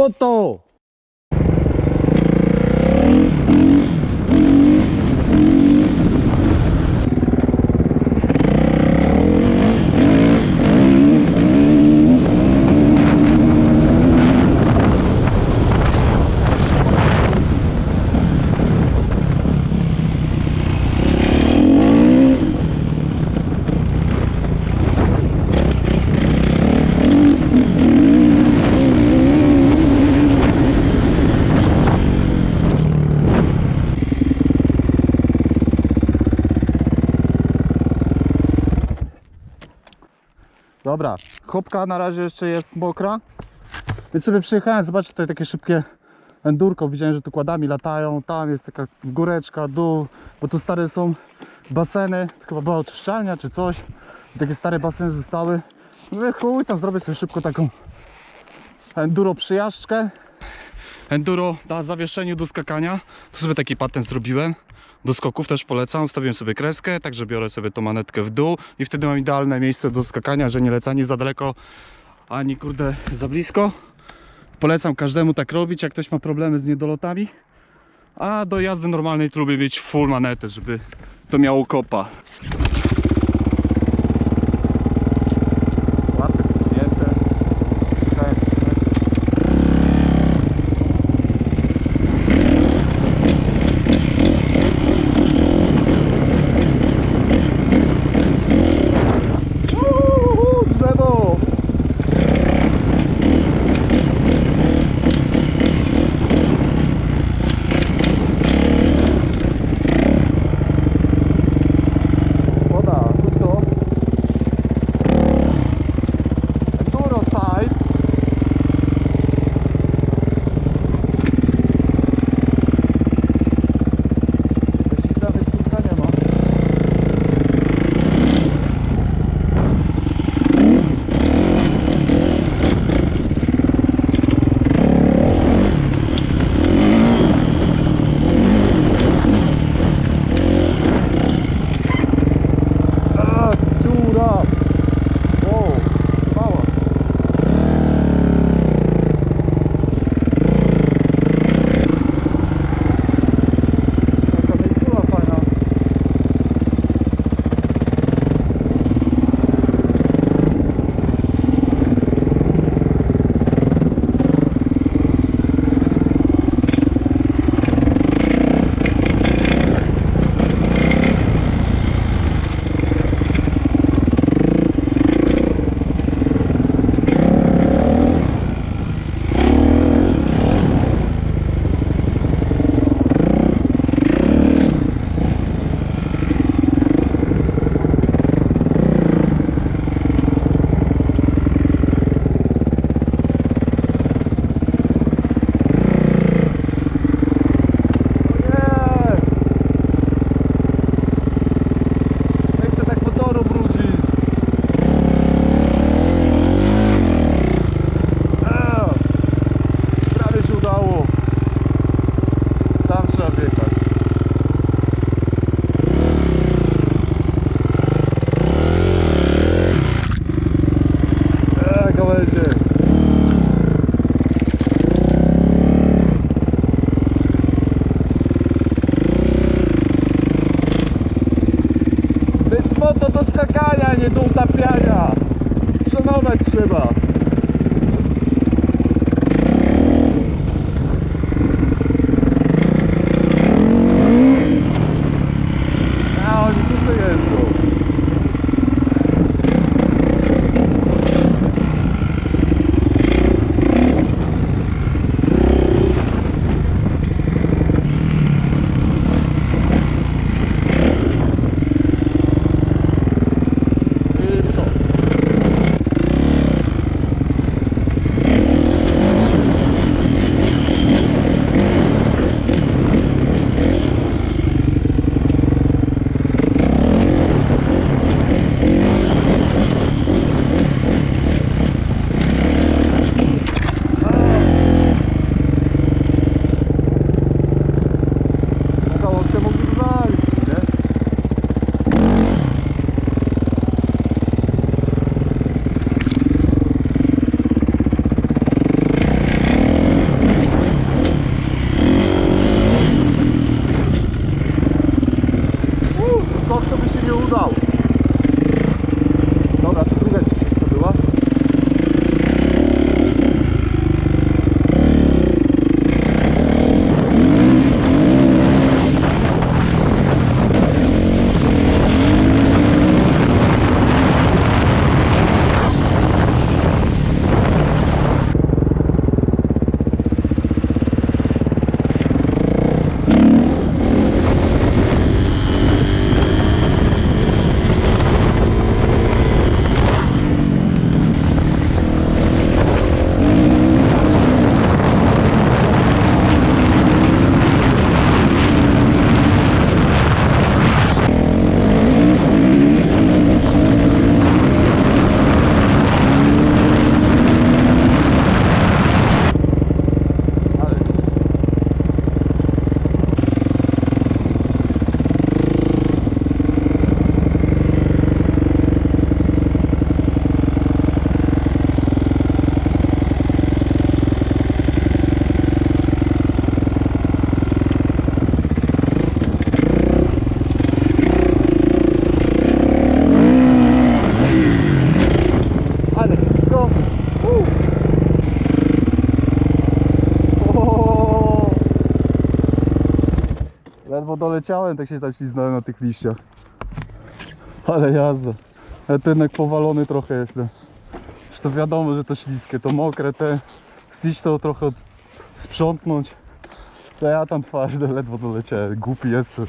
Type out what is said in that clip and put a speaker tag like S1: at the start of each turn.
S1: ゴッ Dobra, chopka na razie jeszcze jest mokra. Więc sobie przyjechałem, zobaczcie tutaj takie szybkie endurko. Widziałem, że tu kładami latają. Tam jest taka góreczka, dół, bo tu stare są baseny. Chyba była oczyszczalnia czy coś. Takie stare baseny zostały. Mówię, chuj, tam zrobię sobie szybko taką enduro przyjażdżkę. Enduro na zawieszeniu do skakania. Tu sobie taki patent zrobiłem. Do skoków też polecam. Stawiłem sobie kreskę, także biorę sobie tą manetkę w dół i wtedy mam idealne miejsce do skakania, że nie lecę ani za daleko, ani kurde za blisko. Polecam każdemu tak robić, jak ktoś ma problemy z niedolotami. A do jazdy normalnej to lubię mieć full manetę, żeby to miało kopa. Gałęzie. To jest moto do skakania, nie do utapiania. Szanować trzeba. Ledwo doleciałem, tak się tam śliznąłem na tych liściach. Ale jazda. Jednak powalony trochę jestem. Już to wiadomo, że to śliskie, to mokre, te chcieć to trochę od- sprzątnąć. To ja tam twardy ledwo doleciałem, głupi jestem.